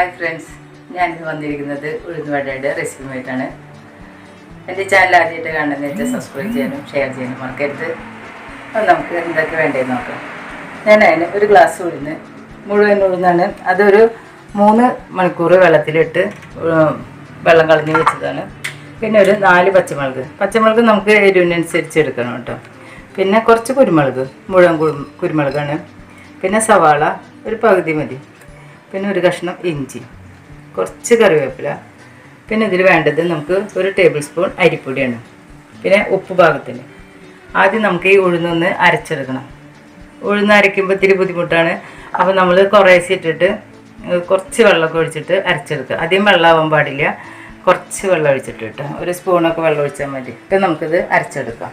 Hi friends ഞാനിന്ന് വന്നിരിക്കുന്നത് ഉഴുന്നുവടയുടെ റെസിപ്പിയുമായിട്ടാണ് എന്റെ ചാനൽ ആദ്യമായിട്ട് കാണുന്നതെന്ന് വെച്ചാൽ സബ്സ്ക്രൈബ് ചെയ്യാനും ഷെയർ ചെയ്യാനും മറക്കരുത്. അപ്പം നമുക്ക് എന്തൊക്കെ വേണ്ടതെന്ന് നോക്കാം. ഞാൻ അതിന് ഒരു ഗ്ലാസ് ഉഴുന്ന് മുഴുവൻ ഉഴുന്നാണ്. അതൊരു മൂന്ന് മണിക്കൂർ വെള്ളത്തിലിട്ട് വെള്ളം കളഞ്ഞ് വെച്ചതാണ്. പിന്നെ ഒരു നാല് പച്ചമുളക്. പച്ചമുളക് നമുക്ക് എരിവിനനുസരിച്ച് എടുക്കണം കേട്ടോ. പിന്നെ കുറച്ച് കുരുമുളക്. മുഴുവൻ കുരു- കുരുമുളകാണ്. പിന്നെ സവാള ഒരു പകുതി മതി. പിന്നെ ഒരു കഷ്ണം ഇഞ്ചി കുറച്ച് കറിവേപ്പില പിന്നെ ഇതിൽ വേണ്ടത് നമുക്ക് ഒരു ടേബിൾ സ്പൂൺ അരിപ്പൊടിയാണ് പിന്നെ ഉപ്പ് ഭാഗത്തിന് ആദ്യം നമുക്ക് ഈ ഉഴുന്നൊന്ന് അരച്ചെടുക്കണം. ഉഴുന്ന് അരയ്ക്കുമ്പോൾ ഇത്തിരി ബുദ്ധിമുട്ടാണ്. അപ്പോൾ നമ്മൾ കുറേശ്ശെ ഇട്ടിട്ട് കുറച്ച് വെള്ളമൊക്കെ ഒഴിച്ചിട്ട് അരച്ചെടുക്കുക. അധികം വെള്ളമാവാൻ പാടില്ല. കുറച്ച് വെള്ളം ഒഴിച്ചിട്ട് കേട്ടോ ഒരു സ്പൂണൊക്കെ വെള്ളം ഒഴിച്ചാൽ മതി. ഇപ്പം നമുക്കിത് അരച്ചെടുക്കാം.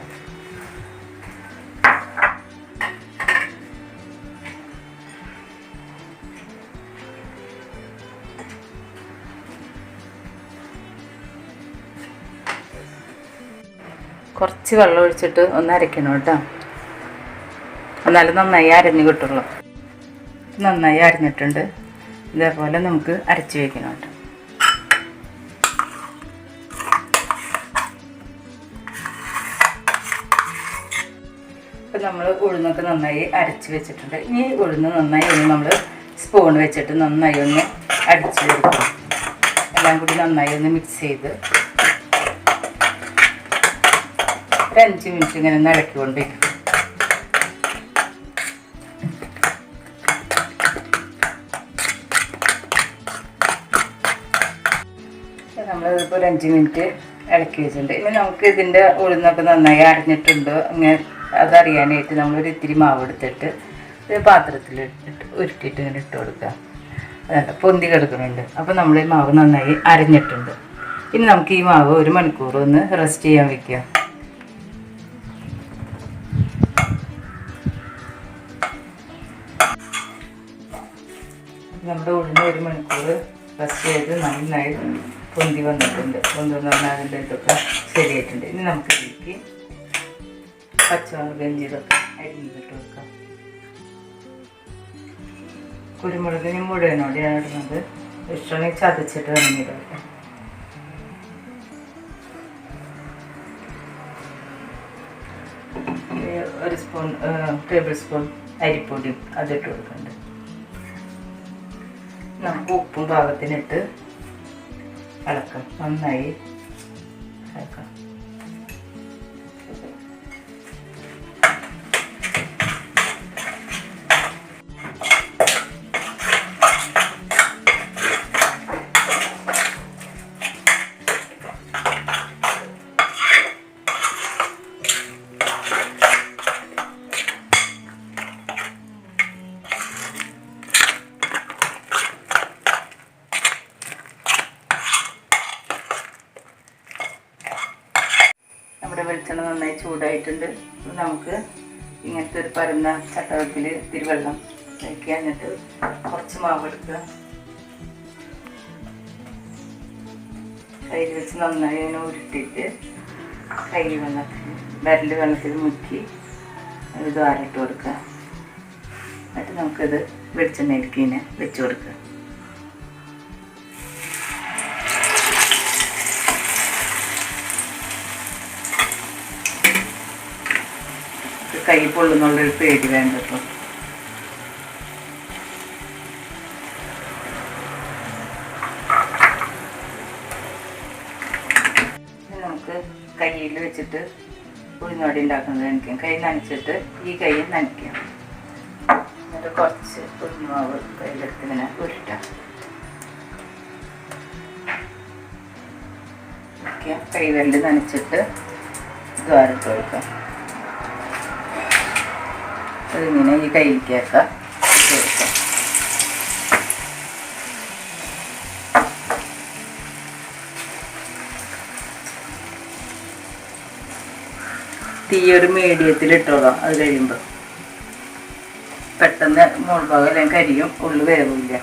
കുറച്ച് വെള്ളം ഒഴിച്ചിട്ട് ഒന്ന് അരയ്ക്കണം കേട്ടോ. എന്നാലും നന്നായി അരഞ്ഞ് കിട്ടുള്ളൂ. നന്നായി അരഞ്ഞിട്ടുണ്ട്. ഇതേപോലെ നമുക്ക് അരച്ച് വയ്ക്കണം കേട്ടോ. ഇപ്പം നമ്മൾ ഉഴുന്നൊക്കെ നന്നായി അരച്ച് വെച്ചിട്ടുണ്ട്. ഇനി ഉഴുന്ന് നന്നായി ഒന്ന് നമ്മൾ സ്പൂൺ വെച്ചിട്ട് നന്നായി ഒന്ന് അടിച്ച് കൊടുക്കണം. എല്ലാം കൂടി നന്നായി ഒന്ന് മിക്സ് ചെയ്ത് ഒരു അഞ്ച് മിനിറ്റ് ഇങ്ങനെ ഒന്ന് ഇളക്കിക്കൊണ്ടിരിക്കും നമ്മളിതിപ്പോൾ ഒരു അഞ്ച് മിനിറ്റ് ഇളക്കി വെച്ചിട്ടുണ്ട്. ഇനി നമുക്ക് ഇതിന്റെ ഉഴുന്നൊക്കെ നന്നായി അരഞ്ഞിട്ടുണ്ടോ. അങ്ങനെ അതറിയാനായിട്ട് നമ്മളൊരു ഇത്തിരി മാവ് എടുത്തിട്ട് ഒരു പാത്രത്തിൽ ഇട്ട് ഉരുട്ടിയിട്ട് ഇങ്ങനെ ഇട്ട് കൊടുക്കുക. അതല്ല പൊന്തി കിടക്കുന്നുണ്ട്. അപ്പോൾ നമ്മൾ ഈ മാവ് നന്നായി അരഞ്ഞിട്ടുണ്ട്. ഇനി നമുക്ക് ഈ മാവ് ഒരു മണിക്കൂർ ഒന്ന് റെസ്റ്റ് ചെയ്യാൻ വെക്കുക. നന്നായി പൊന്തി വന്നിട്ടുണ്ട്. പൊന്തി വന്നാൽ അതിന്റെ ഇതൊക്കെ ശരിയായിട്ടുണ്ട്. ഇനി നമുക്ക് ഇതിലേക്ക് പച്ചമുളക് ഇഞ്ചിതൊക്കെ അരിഞ്ഞിട്ട് വെക്കാം കുരുമുളകിന് മുഴുവനോടെയാണ് ഇടുന്നത് ഇഷ്ടമാണെങ്കിൽ ചതച്ചിട്ട് ഇറങ്ങിയിടും ഒരു സ്പൂൺ ടേബിൾ സ്പൂൺ അരിപ്പൊടി അതിട്ട് കൊടുക്കുന്നുണ്ട്. നമുക്ക് ഉപ്പും പാകത്തിനിട്ട് ഇളക്കാം നന്നായി. ഇളക്കാം വെളിച്ചെണ്ണ നന്നായി ചൂടായിട്ടുണ്ട്. നമുക്ക് ഇങ്ങനത്തെ ഒരു പരന്ന ചട്ടകത്തിൽ ഇത്തിരി വെള്ളം കഴിക്കുക എന്നിട്ട് കുറച്ച് മാവ് എടുക്കുക. കയ്യിൽ വെച്ച് നന്നായി അതിനെ ഉരുട്ടിയിട്ട് കയ്യിൽ വെള്ളത്തിൽ വിരൽ വെള്ളത്തിൽ മുക്കി ഇത് വാരിട്ട് കൊടുക്കുക. എന്നിട്ട് നമുക്കത് വെളിച്ചെണ്ണ ഇരിക്കുന്നതിനെ വെച്ച് കൊടുക്കുക. കൈ പൊള്ളുന്നുള്ളൊരു പേടി വേണ്ട ഇനി നമുക്ക് കയ്യിൽ വെച്ചിട്ട് ഉഴുന്നോടി ഉണ്ടാക്കുന്നത് നനയ്ക്കാം കൈ നനച്ചിട്ട് ഈ കൈ നനയ്ക്കാം. എന്നിട്ട് കുറച്ച് ഉഴുന്നുമാവ് കയ്യിലെടുത്ത് ഇങ്ങനെ ഉരുട്ടാം. കൈ വെള്ളി നനച്ചിട്ട് ദ്വാരത്ത് കൊടുക്കാം അതിങ്ങനെ ഈ കയ്യിലേക്കൊക്കെ കൊടുക്കാം. തീ ഒരു മീഡിയത്തിൽ ഇട്ടോളാം അത് കഴിയുമ്പോൾ പെട്ടെന്ന് മുൾഭാഗം എല്ലാം കരിയും ഉള്ളു വേവില്ല.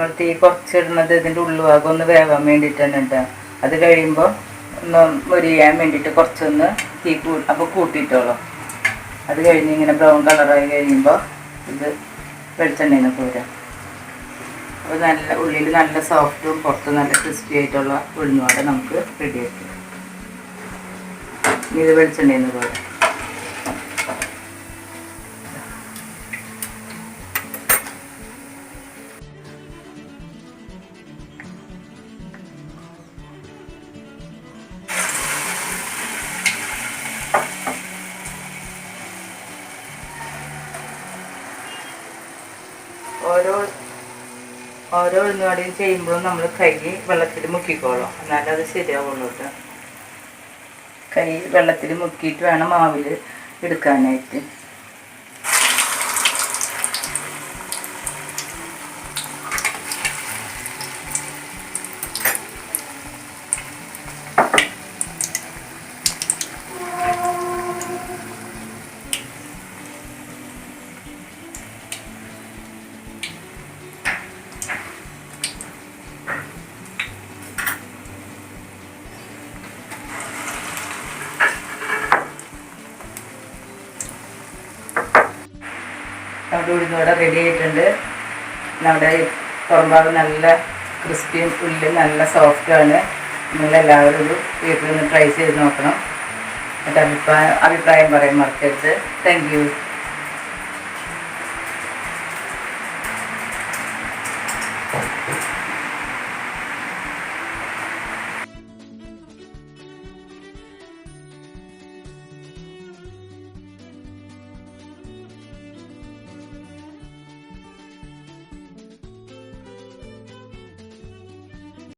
നമ്മൾ തീ കുറച്ചിടുന്നത് ഇതിന്റെ ഉള്ളുഭാഗം ഒന്ന് വേവാൻ വേണ്ടിയിട്ടാണ് കേട്ടോ. അത് കഴിയുമ്പോൾ ഒന്ന് മുരിയാൻ വേണ്ടിയിട്ട് കുറച്ചൊന്ന് തീ കൂ അപ്പോൾ കൂട്ടിയിട്ടോളൂ. അത് കഴിഞ്ഞ് ഇങ്ങനെ ബ്രൗൺ കളറായി കഴിയുമ്പോൾ ഇത് വെളിച്ചെണ്ണയിൽ നിന്ന് പോരാം അപ്പോൾ നല്ല ഉള്ളിൽ നല്ല സോഫ്റ്റും പുറത്ത് നല്ല ക്രിസ്പി ആയിട്ടുള്ള ഉഴുന്നുവട നമുക്ക് റെഡിയാക്കി ഇത് വെളിച്ചെണ്ണയിൽ നിന്ന് പോരാം ഓരോ ഉഴുന്നുവടയും ചെയ്യുമ്പോഴും നമ്മൾ കൈ വെള്ളത്തിൽ മുക്കിക്കോളും. എന്നാലും അത് ശരിയാവുള്ളൂ കൈ വെള്ളത്തിൽ മുക്കിയിട്ട് വേണം മാവിൽ എടുക്കാനായിട്ട്. ഉഴുന്നുവട റെഡി ആയിട്ടുണ്ട്. നമ്മുടെ പുറംഭാഗം നല്ല ക്രിസ്പിയും ഉള്ളിൽ നല്ല സോഫ്റ്റാണ് നിങ്ങളെല്ലാവരും ഒരു വീട്ടിൽ നിന്ന് ട്രൈ ചെയ്ത് നോക്കണം. എന്നിട്ട് അഭിപ്രായം അഭിപ്രായം പറയാൻ മറക്കരുത്. താങ്ക്